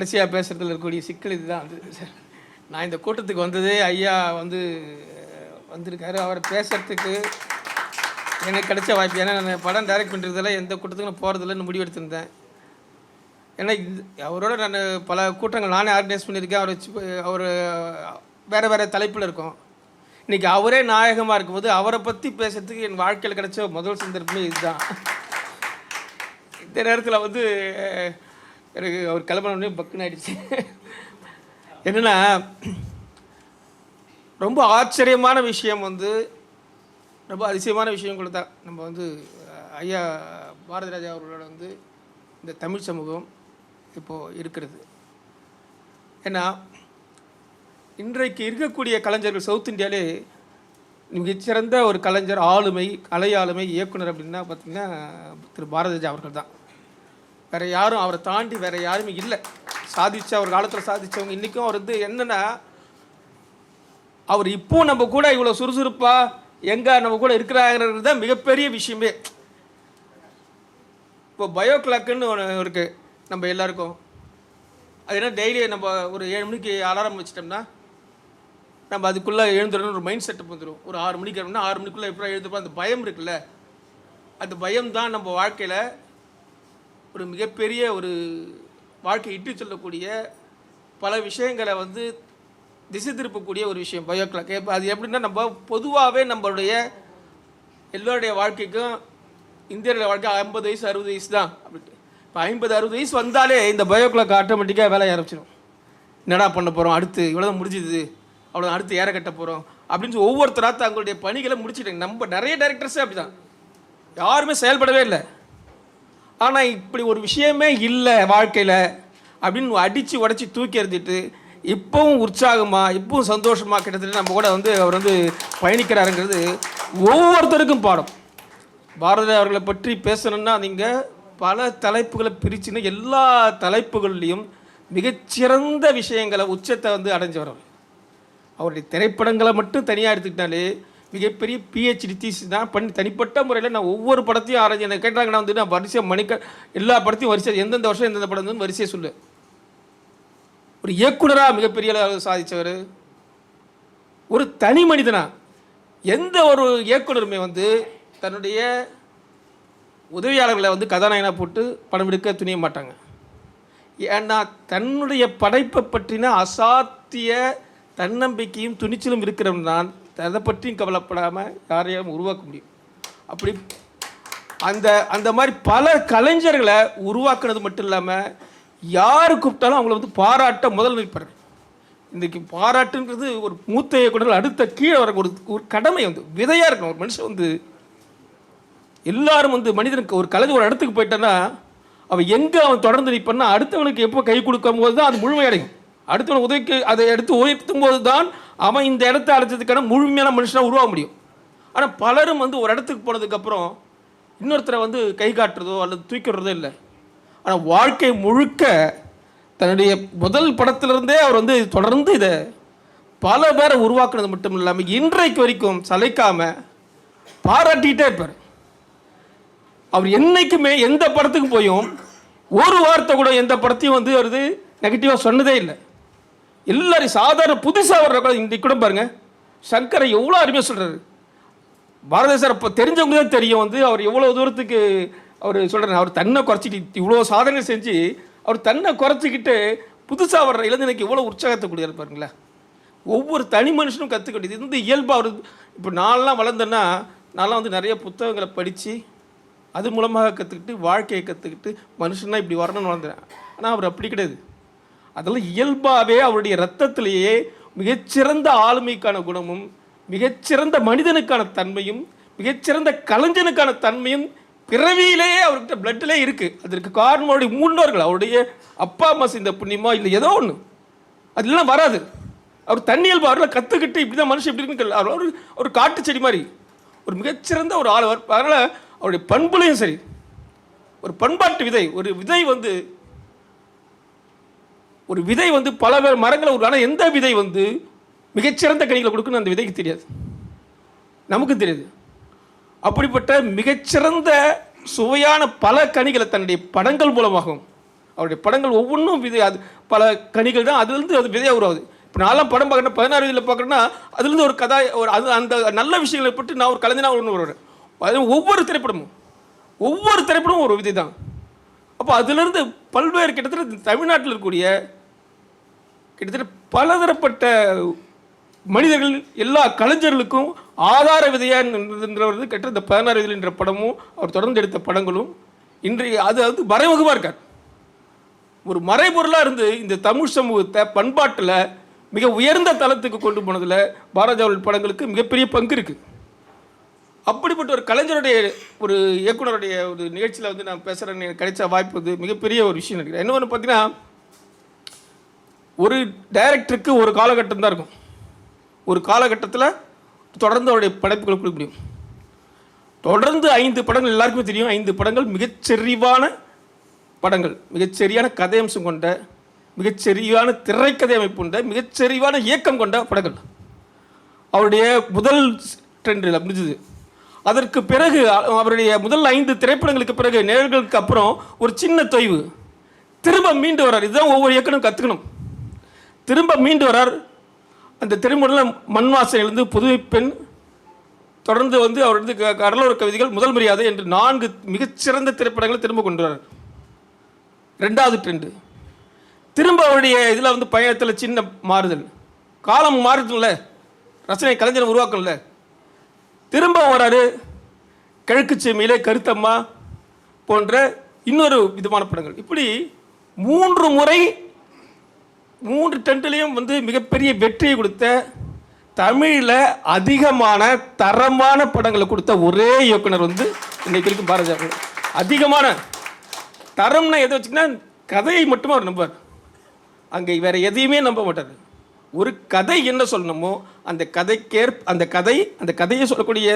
கடைசியாக பேசுகிறதுல இருக்கக்கூடிய சிக்கல் இதுதான். வந்து நான் இந்த கூட்டத்துக்கு வந்ததே ஐயா வந்து வந்திருக்காரு. அவர் பேசுகிறதுக்கு எனக்கு கிடைச்ச வாய்ப்பு. ஏன்னா நான் படம் டைரக்ட் பண்ணுறதுல எந்த கூட்டத்துக்கும் நான் போகிறதில்லன்னு முடிவெடுத்திருந்தேன். ஏன்னா இது அவரோட நான் பல கூட்டங்கள் நானே ஆர்கனைஸ் பண்ணியிருக்கேன். அவர் வச்சு அவர் வேறு வேறு தலைப்பில் இருக்கும். இன்றைக்கி அவரே நாயகமாக இருக்கும்போது அவரை பற்றி பேசுறதுக்கு என் வாழ்க்கையில் கிடைச்ச முதல் சந்தர்ப்பமே இதுதான். இந்த நேரத்தில் வந்து எனக்கு அவர் கிளம்பினோடனே பக்குன்னு ஆயிடுச்சு. என்னென்னா ரொம்ப ஆச்சரியமான விஷயம் வந்து ரொம்ப அதிசயமான விஷயம் கூட தான். நம்ம வந்து ஐயா பாரதிராஜா அவர்களோட வந்து இந்த தமிழ் சமூகம் இப்போது இருக்கிறது. ஏன்னா இன்றைக்கு இருக்கக்கூடிய கலைஞர்கள் சவுத் இந்தியாவிலே மிகச்சிறந்த ஒரு கலைஞர் ஆளுமை கலை ஆளுமை இயக்குனர் அப்படின்னா பார்த்திங்கன்னா திரு பாரதிராஜா அவர்கள் தான். வேறு யாரும் அவரை தாண்டி வேறு யாருமே இல்லை. சாதிச்ச அவர் காலத்தில் சாதிச்சவங்க இன்றைக்கும் அவர் வந்து என்னென்னா அவர் இப்போ நம்ம கூட இவ்வளோ சுறுசுறுப்பாக எங்கே நம்ம கூட இருக்கிறாங்கிறது தான் மிகப்பெரிய விஷயமே. இப்போ பயோ கிளாக்குன்னு ஒன்று இருக்குது நம்ம எல்லாருக்கும். அது என்ன டெய்லி நம்ம ஒரு ஏழு மணிக்கு அலாரம் வச்சிட்டோம்னா நம்ம அதுக்குள்ளே எழுந்துடணும் ஒரு மைண்ட் செட்டப் வந்துடும் ஒரு ஆறு மணிக்கு ஆறு மணிக்குள்ளே எப்போ எழுந்துப்போம் அந்த பயம் இருக்குல்ல. அந்த பயம் தான் நம்ம வாழ்க்கையில் ஒரு மிகப்பெரிய ஒரு வாழ்க்கை இட்டு சொல்லக்கூடிய பல விஷயங்களை வந்து திசை திருப்பக்கூடிய ஒரு விஷயம் பயோ கிளாக் இப்போ அது எப்படின்னா நம்ம பொதுவாகவே நம்மளுடைய எல்லோருடைய வாழ்க்கைக்கும் இந்தியருடைய வாழ்க்கை ஐம்பது வயசு அறுபது வயசு தான். அப்படின்ட்டு. இப்போ ஐம்பது அறுபது வயசு வந்தாலே இந்த பயோ கிளாக் ஆட்டோமேட்டிக்காக வேலை ஆரம்பிச்சிடும் என்னடா பண்ண போகிறோம் அடுத்து இவ்வளோதான் முடிஞ்சுது. அவ்வளோ அடுத்து ஏற கட்ட போகிறோம் அப்படின்னு சொல்லி ஒவ்வொருத்தராக தங்களுடைய பணிகளை முடிச்சிட்டாங்க. நம்ம நிறைய டேரக்டர்ஸே அப்படி தான் யாருமே செயல்படவே இல்லை. ஆனால் இப்படி ஒரு விஷயமே இல்லை வாழ்க்கையில். அப்படின்னு அடித்து உடச்சி தூக்கி எறிஞ்சிட்டு இப்போவும் உற்சாகமாக இப்பவும் சந்தோஷமாக கிட்டத்தட்ட நம்ம கூட வந்து அவர் வந்து பயணிக்கிறாருங்கிறது ஒவ்வொருத்தருக்கும் பாடம். பாரதி அவர்களை பற்றி பேசணும்னா நீங்கள் பல தலைப்புகளை பிரிச்சுன்னு எல்லா தலைப்புகள்லேயும் மிகச்சிறந்த விஷயங்களை உச்சத்தை வந்து அடைஞ்சவர் அவருடைய திரைப்படங்களை மட்டும் தனியாக எடுத்துக்கிட்டாலே மிகப்பெரிய பிஹெச்டி தீசிஸ் தான். பண்ணி தனிப்பட்ட முறையில் நான் ஒவ்வொரு படத்தையும் ஆராய்ச்சி என்ன கேட்டாங்கன்னா வந்து நான் வரிசையாக மணிக்க எல்லா படத்தையும் வரிசை எந்தெந்த வருஷம் எந்தெந்த படம் வந்து வரிசையை சொல்லு. ஒரு இயக்குனராக மிகப்பெரிய அளவு சாதித்தவர் ஒரு தனி மனிதனா. எந்த ஒரு இயக்குனருமே வந்து தன்னுடைய உதவியாளர்களை வந்து கதாநாயகனாக போட்டு படம் எடுக்க துணிய மாட்டாங்க. ஏன்னா தன்னுடைய படைப்பை பற்றின அசாத்திய தன்னம்பிக்கையும் துணிச்சலும் இருக்கிறவன் தான் அதை பற்றியும் கவலைப்படாமல் யாரையும் உருவாக்க முடியும். அப்படி அந்த அந்த மாதிரி பல கலைஞர்களை உருவாக்குனது மட்டும் இல்லாமல் யார் கூப்பிட்டாலும் அவங்கள வந்து பாராட்ட முதல் நிற்பார்கள் இன்றைக்கி பாராட்டுன்றது ஒரு மூத்த இயக்குனர் அடுத்த கீழே வர ஒரு ஒரு கடமை வந்து விதையாக இருக்கணும். ஒரு மனுஷன் வந்து எல்லாரும் வந்து மனிதனுக்கு ஒரு கலைஞர் ஒரு இடத்துக்கு போயிட்டான்னா அவன் எங்கே அவன் தொடர்ந்து நிற்பான்னா அடுத்தவனுக்கு எப்போ கை கொடுக்கும் போது தான் அது முழுமையடையும். அடுத்தவன் உதவிக்கு அதை எடுத்து உயர்த்தும் போது தான் அவன் இந்த இடத்த அடைச்சதுக்கான முழுமையான மனுஷனாக உருவாக முடியும். ஆனால் பலரும் வந்து ஒரு இடத்துக்கு போனதுக்கப்புறம் இன்னொருத்தரை வந்து கை காட்டுறதோ அல்லது தூக்கிடுறதோ இல்லை. ஆனால் வாழ்க்கை முழுக்க தன்னுடைய முதல் படத்திலிருந்தே அவர் வந்து தொடர்ந்து இதை பல பேரை உருவாக்குனது மட்டும் இல்லாமல் இன்றைக்கு வரைக்கும் சலைக்காமல் பாராட்டிக்கிட்டே இருப்பார். அவர் என்றைக்குமே எந்த படத்துக்கு போயும் ஒரு வார்த்தை கூட எந்த படத்தையும் வந்து வருது நெகட்டிவாக சொன்னதே இல்லை. எல்லாரும் சாதாரண புதுசாக வர்ற கூட இன்றைக்கு கூட பாருங்க. சங்கரை எவ்வளோ அருமையாக சொல்கிறாரு பாரதி சார் இப்போ தெரிஞ்சவங்க தான் தெரியும் வந்து அவர் எவ்வளோ தூரத்துக்கு அவர் சொல்கிறார் அவர் தன்னை குறைச்சிட்டு இவ்வளோ சாதனை செஞ்சு அவர் தன்னை குறைச்சிக்கிட்டு புதுசாக வர்ற இளைஞனுக்கு எவ்வளோ உற்சாகத்தை கொடுக்குறாரு பாருங்களேன். ஒவ்வொரு தனி மனுஷனும் கற்றுக்க வேண்டியது இது வந்து இயல்பாக அவர் இப்போ நான்லாம் வளர்ந்தேன்னா நான்லாம் வந்து நிறைய புத்தகங்களை படித்து அது மூலமாக கற்றுக்கிட்டு வாழ்க்கையை கற்றுக்கிட்டு மனுஷன்னா இப்படி வரணும்னு வளர்ந்தேன். ஆனால் அவர் அப்படி கிடையாது. அதெல்லாம் இயல்பாகவே அவருடைய ரத்தத்திலேயே மிகச்சிறந்த ஆளுமைக்கான குணமும் மிகச்சிறந்த மனிதனுக்கான தன்மையும் மிகச்சிறந்த கலைஞனுக்கான தன்மையும் பிறவியிலேயே அவர்கிட்ட பிளட்டிலே இருக்குது அதற்கு காரணம் அவருடைய முன்னோர்கள் அவருடைய அப்பா அம்மா செய்த புண்ணியமா இல்லை ஏதோ ஒன்று அதெல்லாம் வராது. அவர் தண்ணியல் அவரில் கற்றுக்கிட்டு இப்படி தான் மனுஷன் இப்படி இருக்குன்னு அவர் ஒரு ஒரு காட்டு செடி மாதிரி. ஒரு மிகச்சிறந்த ஒரு ஆள். அதனால் அவருடைய பண்புலையும் சரி. ஒரு பண்பாட்டு விதை ஒரு விதை வந்து ஒரு விதை வந்து பல பேர் மரங்களை உருவான எந்த விதை வந்து மிகச்சிறந்த கனிகளை கொடுக்குன்னு அந்த விதைக்கு தெரியாது. நமக்கு தெரியாது. அப்படிப்பட்ட மிகச்சிறந்த சுவையான பல கனிகளை தன்னுடைய படங்கள் மூலமாகவும் அவருடைய படங்கள் ஒவ்வொன்றும் விதை அது பல கனிகள் தான். அதுலேருந்து அது விதையாக உருவாகுது. இப்போ நான்லாம் படம் பார்க்குறேன் பதினாறு வயதில் பார்க்குறேன்னா அதுலேருந்து ஒரு கதா ஒரு அது அந்த நல்ல விஷயங்களை பற்றி நான் ஒரு கலைஞனாக ஒன்று வருவேன் அது ஒவ்வொரு திரைப்படமும். ஒவ்வொரு திரைப்படமும் ஒரு விதை தான் அப்போ அதுலேருந்து பல்வேறு கிட்டத்தட்ட தமிழ்நாட்டில் இருக்கக்கூடிய கிட்டத்தட்ட பலதரப்பட்ட மனிதர்கள் எல்லா கலைஞர்களுக்கும் ஆதார விதையாக நின்றவர் கிட்ட இந்த பதினாறு விதில் என்ற படமும் அவர் தொடர்ந்து எடுத்த படங்களும் இன்றைய அது அது மறைமுகமாக இருக்கார். ஒரு மறைபொருளாக இருந்து இந்த தமிழ் சமூகத்தை பண்பாட்டில் மிக உயர்ந்த தளத்துக்கு கொண்டு போனதில் பாரதியார் படங்களுக்கு மிகப்பெரிய பங்கு இருக்குது அப்படிப்பட்ட ஒரு கலைஞருடைய ஒரு இயக்குனருடைய ஒரு நிகழ்ச்சியில் வந்து நான் பேசுகிறேன்னு எனக்கு கிடைச்ச வாய்ப்பு வந்து மிகப்பெரிய ஒரு விஷயம் நினைக்கிறேன் என்ன ஒன்று பார்த்தீங்கன்னா ஒரு டைரக்டருக்கு ஒரு காலகட்டம் தான் இருக்கும். ஒரு காலகட்டத்தில் தொடர்ந்து அவருடைய படைப்புகளை கொடுக்க முடியும். தொடர்ந்து ஐந்து படங்கள் எல்லாருக்குமே தெரியும். ஐந்து படங்கள் மிகச்செறிவான படங்கள் மிகச்சரியான கதையம்சம் கொண்ட மிகச்சரியான திரைக்கதை அமைப்பு கொண்ட மிகச்சரிவான இயக்கம் கொண்ட படங்கள். அவருடைய முதல் ட்ரெண்டில் முடிஞ்சது. அதற்கு பிறகு அவருடைய முதல் ஐந்து திரைப்படங்களுக்கு பிறகு நேர்களுக்கு அப்புறம் ஒரு சின்ன தொய்வு. திரும்ப மீண்டு வரார் இதுதான் ஒவ்வொரு இயக்கனும் கற்றுக்கணும் திரும்ப மீண்டு வரார். அந்த திருமுறையில் மண் வாசனையிலிருந்து புதுமை பெண் தொடர்ந்து வந்து அவர் வந்து கடலூர் கடலோர கவிதைகள் முதல் மரியாதை என்று நான்கு மிகச்சிறந்த திரைப்படங்களை திரும்ப கொண்டு வரார். ரெண்டாவது ட்ரெண்டு திரும்ப அவருடைய இதில் வந்து பயணத்தில் சின்ன மாறுதல். காலம் மாறுதுல்ல. ரசனை கலைஞரை உருவாக்கல திரும்ப வராரு. கிழக்கு சேமையில் கருத்தம்மா போன்ற இன்னொரு விதமான படங்கள். இப்படி மூன்று முறை மூன்று டென்ட்லேயும் வந்து மிகப்பெரிய வெற்றியை கொடுத்த தமிழில் அதிகமான தரமான படங்களை கொடுத்த ஒரே இயக்குனர் வந்து இன்னைக்கு இருக்கும் பாரதி அவர்கள். அதிகமான தரம்னா எதை வச்சுக்கினா கதையை மட்டுமே அவர் நம்புவார். அங்கே வேறு எதையுமே நம்ப மாட்டார். ஒரு கதை என்ன சொல்லணுமோ அந்த கதைக்கேற்ப அந்த கதை அந்த கதையை சொல்லக்கூடிய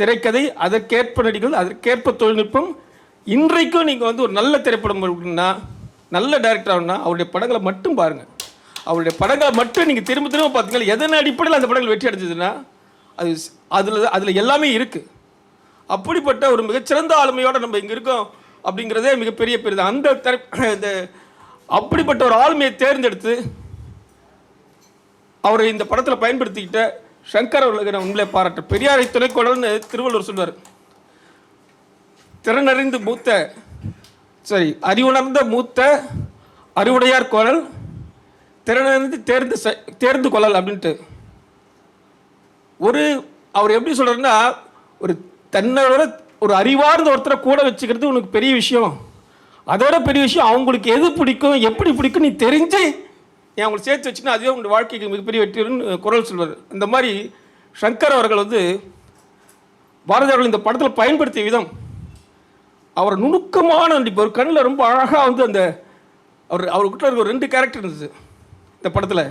திரைக்கதை அதற்கேற்ப நடிகள் அதற்கேற்ப தொழில்நுட்பம். இன்றைக்கும் நீங்கள் வந்து ஒரு நல்ல திரைப்படம் அப்படின்னா நல்ல டைரக்டர் ஆகணும்னா அவருடைய படங்களை மட்டும் பாருங்கள் அவருடைய படங்களை மட்டும் நீங்கள் திரும்ப திரும்ப பார்த்தீங்கன்னா எதன் அடிப்படையில் அந்த படங்கள் வெற்றி அடைஞ்சதுன்னா அது அதில் அதில் எல்லாமே இருக்குது அப்படிப்பட்ட ஒரு மிகச்சிறந்த ஆளுமையோட நம்ம இங்கே இருக்கோம் அப்படிங்கிறதே மிகப்பெரிய பெரிய அந்த திரை இந்த அப்படிப்பட்ட ஒரு ஆளுமையை தேர்ந்தெடுத்து அவரை இந்த படத்தில் பயன்படுத்திக்கிட்ட சங்கர் அவர்களுக்கு நான் உண்மையிலே பாராட்டு பெரியாரை துணைக்கோடல்னு திருவள்ளுவர் சொல்வார். திறனறிந்து மூத்த சரி அறிவுணர்ந்த மூத்த அறிவுடையார் கோரல் திறனை தேர்ந்து தேர்ந்து கொள்ளல் அப்படின்ட்டு. ஒரு அவர் எப்படி சொல்கிறாருன்னா ஒரு தன்னோட ஒரு அறிவார்ந்த ஒருத்தரை கூட வச்சுக்கிறது உனக்கு பெரிய விஷயம். அதோட பெரிய விஷயம் அவங்களுக்கு எது பிடிக்கும் எப்படி பிடிக்கும் நீ தெரிஞ்சு நீ அவங்களை சேர்த்து வச்சுன்னா அதுவே உங்கள் வாழ்க்கைக்கு மிகப்பெரிய வெற்றின்னு குரல் சொல்வார். இந்த மாதிரி சங்கர் அவர்கள் வந்து பாரதி அவர்கள் இந்த படத்தில் பயன்படுத்திய விதம் அவர் நுணுக்கமான இப்போ ஒரு கண்ணில் ரொம்ப அழகாக வந்து அந்த அவர் அவர்கிட்ட இருக்க ஒரு ரெண்டு கேரக்டர் இருந்தது. இந்த படத்தில்.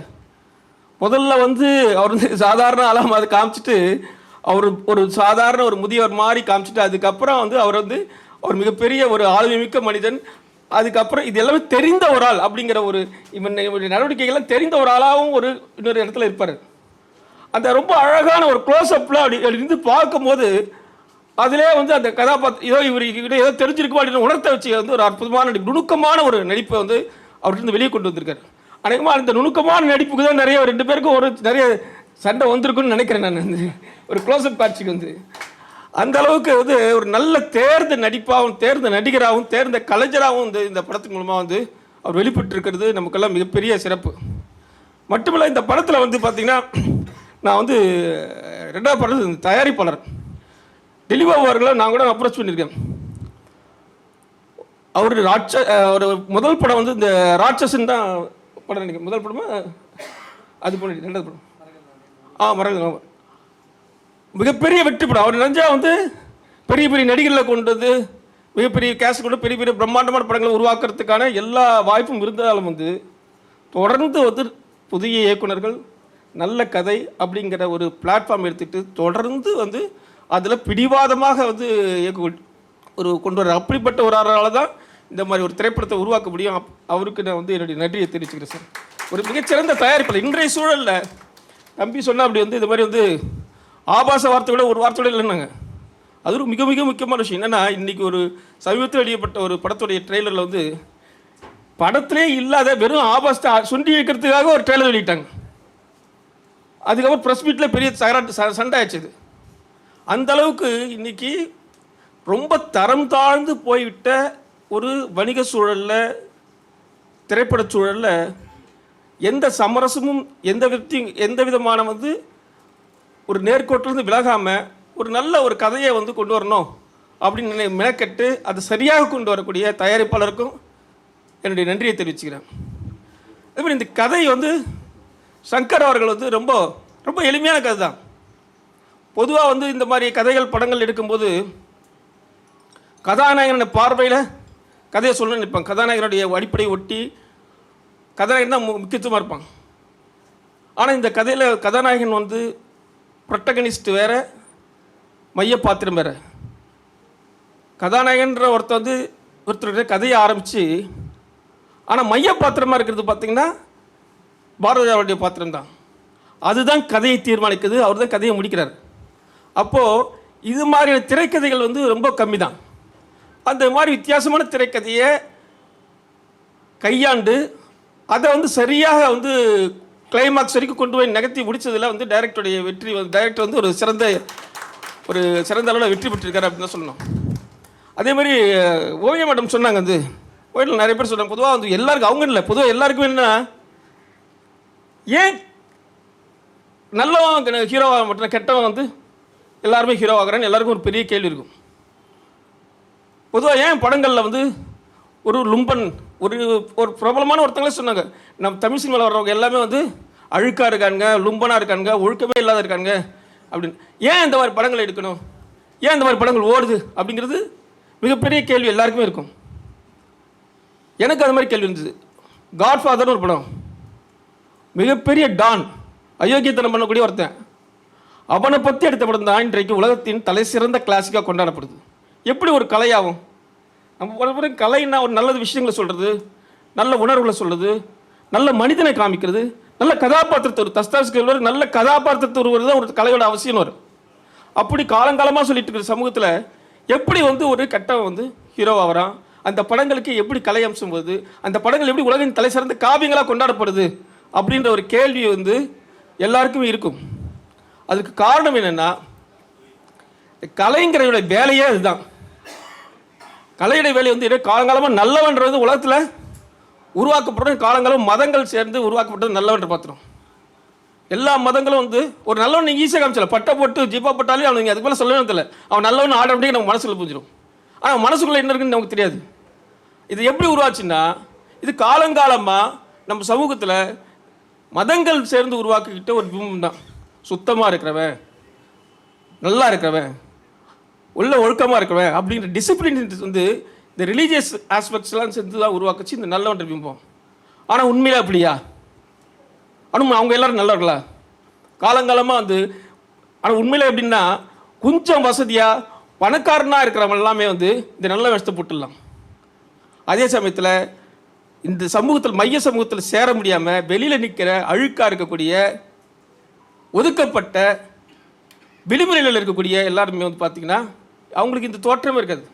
முதல்ல வந்து அவர் வந்து சாதாரண ஆளாக அதை காமிச்சிட்டு அவர் ஒரு சாதாரண ஒரு முதியவர் மாதிரி காமிச்சிட்டு அதுக்கப்புறம் வந்து அவர் வந்து ஒரு மிகப்பெரிய ஒரு ஆளுமை மிக்க மனிதன். அதுக்கப்புறம் இது எல்லாமே தெரிந்த ஒரு ஆள் அப்படிங்கிற ஒரு இவன் இவருடைய நடவடிக்கைகள்லாம் தெரிந்த ஒரு ஆளாகவும் ஒரு இன்னொரு இடத்துல இருப்பார். அந்த ரொம்ப அழகான ஒரு க்ளோஸ்அப்பில் அப்படி அப்படி இருந்து பார்க்கும்போது அதிலே வந்து அந்த கதாபாத்திரம் ஏதோ இவர் இவர்கிட்ட ஏதோ தெரிஞ்சிருக்கும் அப்படின்னு உணர்த்த வச்சு வந்து ஒரு அற்புதமான நுணுக்கமான ஒரு நடிப்பை வந்து அவர்கிட்ட வெளியே கொண்டு வந்திருக்காரு. அநேகமாக அந்த நுணுக்கமான நடிப்புக்கு தான் நிறைய ரெண்டு பேருக்கும் ஒரு நிறைய சண்டை வந்திருக்குன்னு நினைக்கிறேன் நான் வந்து. ஒரு க்ளோஸ்அப் காட்சிக்கு வந்து. அந்த அளவுக்கு வந்து ஒரு நல்ல தேர்ந்த நடிப்பாகவும் தேர்ந்த நடிகராகவும் தேர்ந்த கலைஞராகவும் வந்து இந்த படத்தின் மூலமாக வந்து அவர் வெளிப்பட்டு இருக்கிறது நமக்கெல்லாம் மிகப்பெரிய சிறப்பு. மட்டுமல்ல இந்த படத்தில் வந்து பார்த்திங்கன்னா நான் வந்து ரெண்டாவது படத்து தயாரிப்பாளர். டெலிபாபு அவர்களை நான் கூட அப்ரோச் பண்ணியிருக்கேன். அவர் ராட்ச ஒரு முதல் படம் வந்து இந்த ராட்சசன் தான் படம் நினைக்கிறேன் முதல் படமா? அது பண்ணி ரெண்டாவது படம். ஆ மறந்து மிகப்பெரிய வெற்றி படம். அவர் நினைஞ்சா வந்து பெரிய பெரிய நடிகர்களை கொண்டு வந்து மிகப்பெரிய கேஸ் கொண்டு பெரிய பெரிய பிரம்மாண்டமான படங்களை உருவாக்குறதுக்கான எல்லா வாய்ப்பும் இருந்தாலும் வந்து தொடர்ந்து வந்து புதிய இயக்குனர்கள் நல்ல கதை அப்படிங்கிற ஒரு பிளாட்ஃபார்ம் எடுத்துகிட்டு தொடர்ந்து வந்து அதில் பிடிவாதமாக வந்து இயக்கு ஒரு கொண்டு வர அப்படிப்பட்ட ஒரு ஆளால தான் இந்த மாதிரி ஒரு திரைப்படத்தை உருவாக்க முடியும். அவருக்கு நான் வந்து என்னுடைய நன்றியை தெரிவிச்சுக்கிறேன் சார். ஒரு மிகச்சிறந்த தயாரிப்பில் இன்றைய சூழலில் தம்பி சொன்னால் அப்படி வந்து இது மாதிரி வந்து ஆபாச வார்த்தையோட ஒரு வார்த்தையோட இல்லைன்னாங்க. அது ஒரு மிக மிக முக்கியமான விஷயம். என்னென்னா இன்றைக்கி ஒரு சமீபத்தில் வெளியப்பட்ட ஒரு படத்துடைய ட்ரெய்லரில் வந்து படத்திலே இல்லாத வெறும் ஆபாசத்தை சுண்டி வைக்கிறதுக்காக ஒரு ட்ரெய்லர் வெளியிட்டாங்க. அதுக்கப்புறம் ப்ரெஸ் மீட்டில் பெரிய சகராட்டு ச- சண்டை ஆச்சு இது அந்த அளவுக்கு இன்றைக்கி ரொம்ப தரம் தாழ்ந்து போய்விட்ட ஒரு வணிக சூழலில் திரைப்படச் சூழலில் எந்த சமரசமும் எந்த விதத்தி எந்த விதமான வந்து ஒரு நேர்கோட்டிலிருந்து விலகாமல் ஒரு நல்ல ஒரு கதையை வந்து கொண்டு வரணும் அப்படின்னு மெனக்கெட்டு அதை சரியாக கொண்டு வரக்கூடிய தயாரிப்பாளருக்கும் என்னுடைய நன்றியை தெரிவிச்சுக்கிறேன். அதுமாதிரி இந்த கதை வந்து சங்கர் அவர்கள் வந்து ரொம்ப ரொம்ப எளிமையான கதை தான். பொதுவாக வந்து இந்த மாதிரி கதைகள் படங்கள் எடுக்கும்போது கதாநாயகன பார்வையில் கதையை சொல்ல நிற்பான் கதாநாயகனுடைய அடிப்படையை ஒட்டி கதாநாயகன் தான் மு- முக்கியத்துவமாக இருப்பான். ஆனால் இந்த கதையில் கதாநாயகன் வந்து ப்ரொட்டகனிஸ்ட் வேற மைய பாத்திரம் வேற. கதாநாயகன்ற ஒருத்தர் வந்து ஒருத்தருடைய கதையை ஆரம்பித்து ஆனால் மைய பாத்திரமாக இருக்கிறது பார்த்திங்கன்னா பாரதியாருடைய பாத்திரம் தான். அதுதான் கதையை தீர்மானிக்குது. அவர் தான் கதையை முடிக்கிறார். அப்போது இது மாதிரியான திரைக்கதைகள் வந்து ரொம்ப கம்மி தான் அந்த மாதிரி வித்தியாசமான திரைக்கதையை கையாண்டு அதை வந்து சரியாக வந்து கிளைமாக்ஸ் வரைக்கும் கொண்டு போய் நகர்த்தி முடிச்சதில் வந்து டைரக்டருடைய வெற்றி வந்து டைரக்டர் வந்து ஒரு சிறந்த ஒரு சிறந்த அளவில் வெற்றி பெற்றிருக்காரு அப்படின்னு தான் சொல்லணும். அதே மாதிரி ஓவிய மேடம் சொன்னாங்க வந்து ஓவியில் நிறைய பேர் சொல்கிறாங்க பொதுவாக வந்து எல்லாருக்கும் அவங்க இல்லை பொதுவாக எல்லாருக்குமே என்ன ஏன் நல்லவன் ஹீரோவாக மட்டும் கெட்டவன் வந்து எல்லாருமே ஹீரோ ஆகிறான்னு எல்லாருக்கும் ஒரு பெரிய கேள்வி இருக்கும். பொதுவாக ஏன் படங்களில் வந்து ஒரு லும்பன் ஒரு ஒரு பிரபலமான ஒருத்தங்களே சொன்னாங்க. நம்ம தமிழ் சினிமாவில் வர்றவங்க எல்லாமே வந்து அழுக்காக இருக்கானுங்க லும்பனாக இருக்கானுங்க ஒழுக்கமே இல்லாத இருக்கானுங்க அப்படின்னு. ஏன் இந்த மாதிரி படங்கள் எடுக்கணும்? ஏன் இந்த மாதிரி படங்கள் ஓடுது அப்படிங்கிறது மிகப்பெரிய கேள்வி எல்லாருக்குமே இருக்கும். எனக்கு அது மாதிரி கேள்வி இருந்தது. காட்ஃபாதர்னு ஒரு படம். மிகப்பெரிய டான் அயோக்கியத்தனம் பண்ணக்கூடிய ஒருத்தன். அவனை பற்றி எடுத்த படம் தான் இன்றைக்கு உலகத்தின் தலை சிறந்த கிளாசிக்காக கொண்டாடப்படுது. எப்படி ஒரு கலையாகும்? நம்ம கலைன்னா ஒரு நல்ல விஷயங்களை சொல்கிறது நல்ல உணர்வுகளை சொல்கிறது நல்ல மனிதனை காமிக்கிறது நல்ல கதாபாத்திரத்தை ஒரு தஸ்தாஸ்கள் நல்ல கதாபாத்திரத்தை ஒருவர் தான் ஒரு கலையோட அவசியம் வரும். அப்படி காலங்காலமாக சொல்லிட்டு இருக்கிற சமூகத்தில் எப்படி வந்து ஒரு கட்டம் வந்து ஹீரோவாக வரான் அந்த படங்களுக்கு எப்படி கலை அம்சம் வருது? அந்த படங்கள் எப்படி உலகின் தலை சிறந்த காவியங்களாக கொண்டாடப்படுது? அப்படின்ற ஒரு கேள்வி வந்து எல்லாருக்குமே இருக்கும். அதுக்கு காரணம் என்னென்னா கலைங்கிறதோட வேலையே அதுதான். கலையுடைய வேலை வந்து காலங்காலமாக நல்லவன்றது உலகத்தில் உருவாக்கப்படுற காலங்காலம் மதங்கள் சேர்ந்து உருவாக்கப்பட்டது நல்லவன்ற பார்த்துரும் எல்லா மதங்களும் வந்து ஒரு நல்லவன் நீங்கள் ஈஸியாக காமிச்சல பட்டை போட்டு ஜிப்பா போட்டாலே அவனுக்கு அதுக்கு மேலே சொல்லவே தெரியல. அவன் நல்லவன் ஆட்டோமேட்டிக்காக நம்ம மனசுக்குள்ள புரிஞ்சிடும் ஆனால் மனசுக்குள்ளே என்ன இருக்குன்னு நமக்கு தெரியாது. இது எப்படி உருவாச்சுன்னா இது காலங்காலமாக நம்ம சமூகத்தில் மதங்கள் சேர்ந்து உருவாக்கிக்கிட்ட ஒரு பிம்பம் தான் சுத்தமாக இருக்கிறவன் நல்லா இருக்கிறவன் உள்ள ஒழுக்கமாக இருக்கிறவன் அப்படிங்கிற டிசிப்ளின் வந்து இந்த ரிலீஜியஸ் ஆஸ்பெக்ட்ஸ்லாம் சேர்ந்து தான் உருவாக்குச்சு. இந்த நல்லவன்ற பிம்பம் ஆனால் உண்மையில அப்படியா? ஆனால் அவங்க எல்லாரும் நல்லவர்களா? காலங்காலமாக வந்து ஆனால் உண்மையில் எப்படின்னா கொஞ்சம் வசதியாக பணக்காரனாக இருக்கிறவங்க எல்லாமே வந்து இந்த நல்ல வேஷத்தை போட்டுடலாம். அதே சமயத்தில் இந்த சமூகத்தில் மைய சமூகத்தில் சேர முடியாமல் வெளியில் நிற்கிற அழுக்காக இருக்கக்கூடிய ஒதுக்கப்பட்ட விளிம்புநிலையில் இருக்கக்கூடிய எல்லாருமே வந்து பார்த்திங்கன்னா அவங்களுக்கு இந்த தோற்றமே இருக்காது.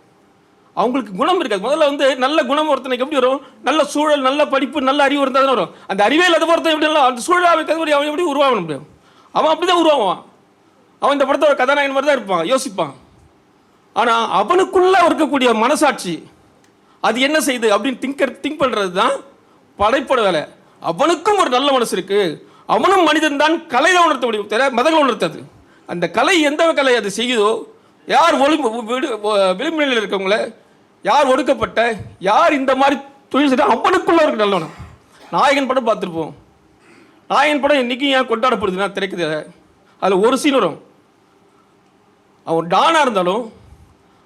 அவங்களுக்கு குணம் இருக்காது. முதல்ல வந்து நல்ல குணம் ஒருத்தனுக்கு எப்படி வரும்? நல்ல சூழல் நல்ல படிப்பு நல்ல அறிவு இருந்தால் தான் வரும். அந்த அறிவே இல்லாத ஒருத்தன் எப்படி இல்லை அந்த சூழலாக இருக்கிறது அவன் எப்படி உருவாக முடியும்? அவன் அப்படி தான் உருவாகுவான் அவன் இந்த படத்தோட கதாநாயகன் மாதிரி தான் இருப்பான் யோசிப்பான். ஆனால் அவனுக்குள்ள இருக்கக்கூடிய மனசாட்சி அது என்ன செய்யுது அப்படின்னு திங்கர் திங்க் பண்ணுறது தான் படைப்பட வேலை. அவனுக்கும் ஒரு நல்ல மனசு இருக்குது அவனும் மனிதன் தான் கலையை உணர்த்த முடியும். தவிர மதங்களை அந்த கலை எந்த கலை அது செய்யுதோ யார் ஒளி விளிம்பு இருக்கவங்கள யார் ஒடுக்கப்பட்ட யார் இந்த மாதிரி தொழில் செய்ய அவனுக்குள்ள இருக்கு நல்லவனும் நாயகன் படம் பார்த்துருப்போம். நாயகன் படம் இன்னைக்கும் ஏன் கொண்டாடப்படுதுன்னா திரைக்குது. அதில் ஒரு சீன் வரும். அவன் டானாக இருந்தாலும்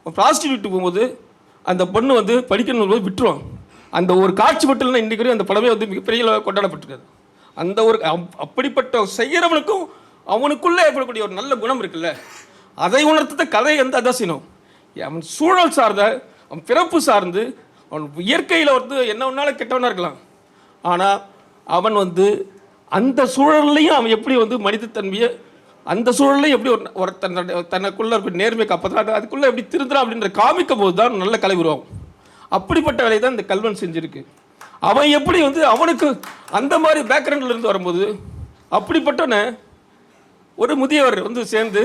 அவன் ப்ராஸ்டியூட் போகும்போது அந்த பொண்ணு வந்து படிக்கணும் போது விட்டுருவான். அந்த ஒரு காட்சி மட்டும் இன்றைக்கி இன்றைக்கு வரையும் அந்த படமே வந்து மிகப்பெரிய அளவில் கொண்டாடப்பட்டிருக்காது. அந்த ஒரு அப்- அப்படிப்பட்ட செய்கிறவனுக்கும் அவனுக்குள்ளே ஏற்படக்கூடிய ஒரு நல்ல குணம் இருக்குல்ல. அதை உணர்த்தத கதை வந்து அதான் செய்யணும் அவன் சூழல் சார்ந்த அவன் பிறப்பு சார்ந்து அவன் இயற்கையில் வந்து என்ன ஒன்றாலும் கெட்டவனாக இருக்கலாம். ஆனால் அவன் வந்து அந்த சூழல்லையும் அவன் எப்படி வந்து மனிதத்தன்மையை அந்த சூழல்லையும் எப்படி ஒரு ஒரு தன்னோட இருக்க நேர்மையை காப்பாற்றான் அதுக்குள்ளே எப்படி திருந்துறான் அப்படின்ற காமிக்கும் போது தான் நல்ல கலை உருவாகும். அப்படிப்பட்ட வேலையை தான் இந்த கல்வன் செஞ்சுருக்கு. அவன் எப்படி வந்து அவனுக்கு அந்த மாதிரி பேக்ரவுண்டில் இருந்து வரும்போது அப்படிப்பட்டவனை ஒரு முதியவர் வந்து சேர்ந்து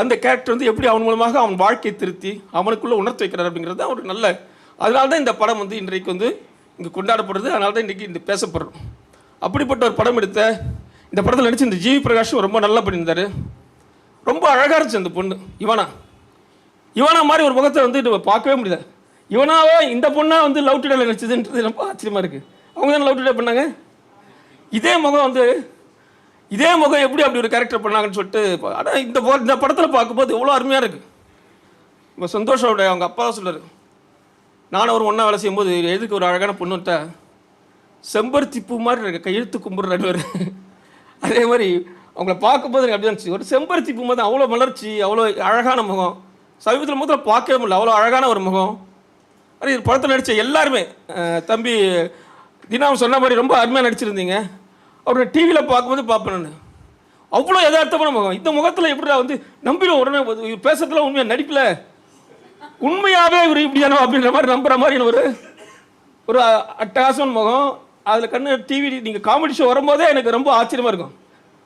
அந்த கேரக்டர் வந்து எப்படி அவன் மூலமாக அவன் வாழ்க்கையை திருத்தி அவனுக்குள்ள உணர்த்து வைக்கிறார் அப்படிங்கிறது தான் ஒரு நல்ல அதனால தான் இந்த படம் வந்து இன்றைக்கு வந்து இங்கே கொண்டாடப்படுறது. அதனால தான் இன்றைக்கி இந்த பேசப்படுறோம். அப்படிப்பட்ட ஒரு படம் எடுத்த இந்த படத்தில் நடிச்சு இந்த ஜிவி பிரகாஷும் ரொம்ப நல்லா பண்ணியிருந்தார். ரொம்ப அழகாக இருந்துச்சு அந்த பொண்ணு இவனா. இவனா மாதிரி ஒரு முகத்தை வந்து பார்க்கவே முடியல. இவனாவே இந்த பொண்ணாக வந்து லவ் டுடேல நடிச்சதுன்றது ரொம்ப ஆச்சரியமாக இருக்குது அவங்க தான் லவ் டுடே பண்ணாங்க? இதே முகம் வந்து இதே முகம் எப்படி அப்படி ஒரு கேரக்டர் பண்ணாங்கன்னு சொல்லிட்டு ஆனால் இந்த இந்த படத்தில் பார்க்கும்போது எவ்வளோ அருமையாக இருக்குது இப்போ சந்தோஷோட அவங்க அப்பா தான் சொல்றாரு. நானும் ஒரு ஒன்றா வேலை செய்யும்போது எதுக்கு ஒரு அழகான பொண்ணுட்டா செம்பருத்தி பூ மாதிரி இருக்கு கையெழுத்து கும்பிட்றாரு அதே மாதிரி அவங்கள பார்க்கும்போது எனக்கு அப்படி இருந்துச்சு. ஒரு செம்பருத்தி பூ மாதிரி அவ்வளோ மலர்ச்சி அவ்வளோ அழகான முகம். சமீபத்தில் முதல்ல பார்க்கவே முடியல அவ்வளோ அழகான ஒரு முகம். அது படத்தில் நடித்த எல்லாருமே தம்பி தினம் சொன்ன மாதிரி ரொம்ப அருமையாக நடிச்சிருந்தீங்க. அவரை டிவியில் பார்க்கும்போது பார்ப்பேன் நான். அவ்வளோ யதார்த்தமான முகம். இந்த முகத்தில் எப்படிடா வந்து நம்பிடும் உடனே பேசுறதுல உண்மையாக நடிப்பில் உண்மையாகவே இவர் இப்படியான அப்படின்ற மாதிரி நம்புகிற மாதிரி ஒரு ஒரு அ- அட்டகாசமான முகம். அதில் கண்ணு டிவி நீங்கள் காமெடி ஷோ வரும்போதே எனக்கு ரொம்ப ஆச்சரியமாக இருக்கும்.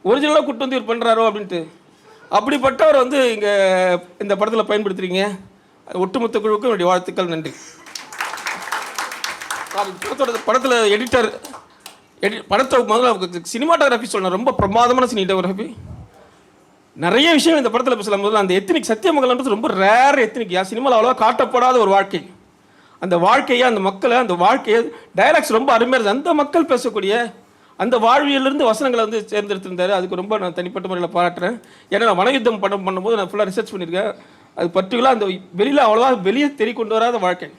ஒரிஜினலாக கூட்டு வந்து இவர் பண்ணுறாரோ அப்படின்ட்டு. அப்படிப்பட்டவர் வந்து இங்கே இந்த படத்தில் பயன்படுத்துறீங்க. அது ஒட்டுமொத்த குழுவுக்கும் என்னுடைய வாழ்த்துக்கள். நன்றி. அது படத்தோட படத்தில் எடிட்டர் படத்தை முதல்ல சினிமாட்டோகிராஃபி சொல்லணும் ரொம்ப பிரமாதமான சினிமாட்டோகிராஃபி நிறைய விஷயம் இந்த படத்தில் பேசலாம். அந்த எத்தனிக் சத்தியமங்கலன்றது ரொம்ப ரேர் எத்தனிக் யா சினிமாவில் அவ்வளோவா காட்டப்படாத ஒரு வாழ்க்கை. அந்த வாழ்க்கையை அந்த மக்களை அந்த வாழ்க்கையை டைலாக்ஸ் ரொம்ப அருமையாக இருந்தது. அந்த மக்கள் பேசக்கூடிய அந்த வாழ்வியலிருந்து வசனங்களை வந்து சேர்ந்தெடுத்திருந்தார் அதுக்கு ரொம்ப நான் தனிப்பட்ட முறையில் பாராட்டுறேன். ஏன்னா நான் வனயுத்தம் படம் பண்ணும்போது நான் ஃபுல்லாக ரிசர்ச் பண்ணியிருக்கேன். அது பர்டிகுலராக அந்த வெளியில் அவ்வளோவா வெளியே தெரிய கொண்டு வராத வாழ்க்கை.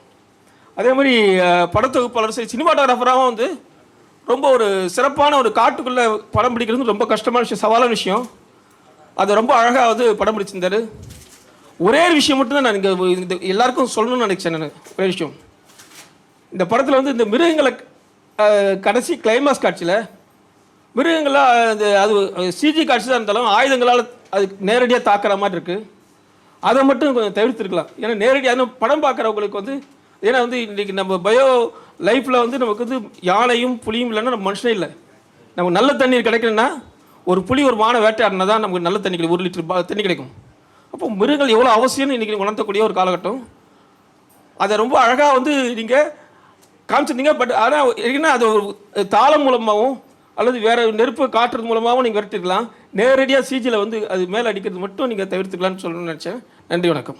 அதே மாதிரி படத்தொகுப்பாளர் சரி சினிமாட்டோகிராஃபராகவும் வந்து ரொம்ப ஒரு சிறப்பான ஒரு காட்டுக்குள்ளே படம் பிடிக்கிறது ரொம்ப கஷ்டமான விஷயம் சவாலான விஷயம். அது ரொம்ப அழகாக வந்து படம் பிடிச்சிருந்தாரு. ஒரே ஒரு விஷயம் மட்டும்தான் நான் இங்கே இந்த எல்லாருக்கும் சொல்லணும்னு நினச்சேன் நான். ஒரே விஷயம். இந்த படத்தில் வந்து இந்த மிருகங்களை கடைசி கிளைமாஸ் காட்சியில் மிருகங்களாக அந்த அது சிஜி காட்சி தான் இருந்தாலும் ஆயுதங்களால் அது நேரடியாக தாக்குற மாதிரி இருக்குது அதை மட்டும் கொஞ்சம் தவிர்த்துருக்கலாம். ஏன்னா நேரடியாக படம் பார்க்குறவங்களுக்கு வந்து ஏன்னா வந்து இன்றைக்கி நம்ம பயோ லைஃப்பில் வந்து நமக்கு வந்து யானையும் புலியும் இல்லைன்னா நம்ம மனுஷனே இல்லை. நமக்கு நல்ல தண்ணீர் கிடைக்கணும்னா ஒரு புலி ஒரு மான வேட்டையாடினா தான் நமக்கு நல்ல தண்ணி கிடைக்கும். ஒரு லிட்டர் பா- தண்ணி கிடைக்கும். அப்போ மிருகங்கள் எவ்வளோ அவசியம்னு இன்றைக்கி உணர்த்தக்கூடிய ஒரு காலகட்டம். அதை ரொம்ப அழகாக வந்து நீங்கள் காமிச்சிருந்தீங்க. பட் ஆனால் என்ன அது ஒரு தாளம் மூலமாகவும் அல்லது வேறு நெருப்பு காட்டுறது மூலமாகவும் நீங்கள் விரட்டிருக்கலாம். நேரடியாக சிஜியில் வந்து அது மேலே அடிக்கிறது மட்டும் நீங்கள் தவிர்த்துக்கலாம்னு சொல்லணும்னு நினச்சேன். நன்றி வணக்கம்.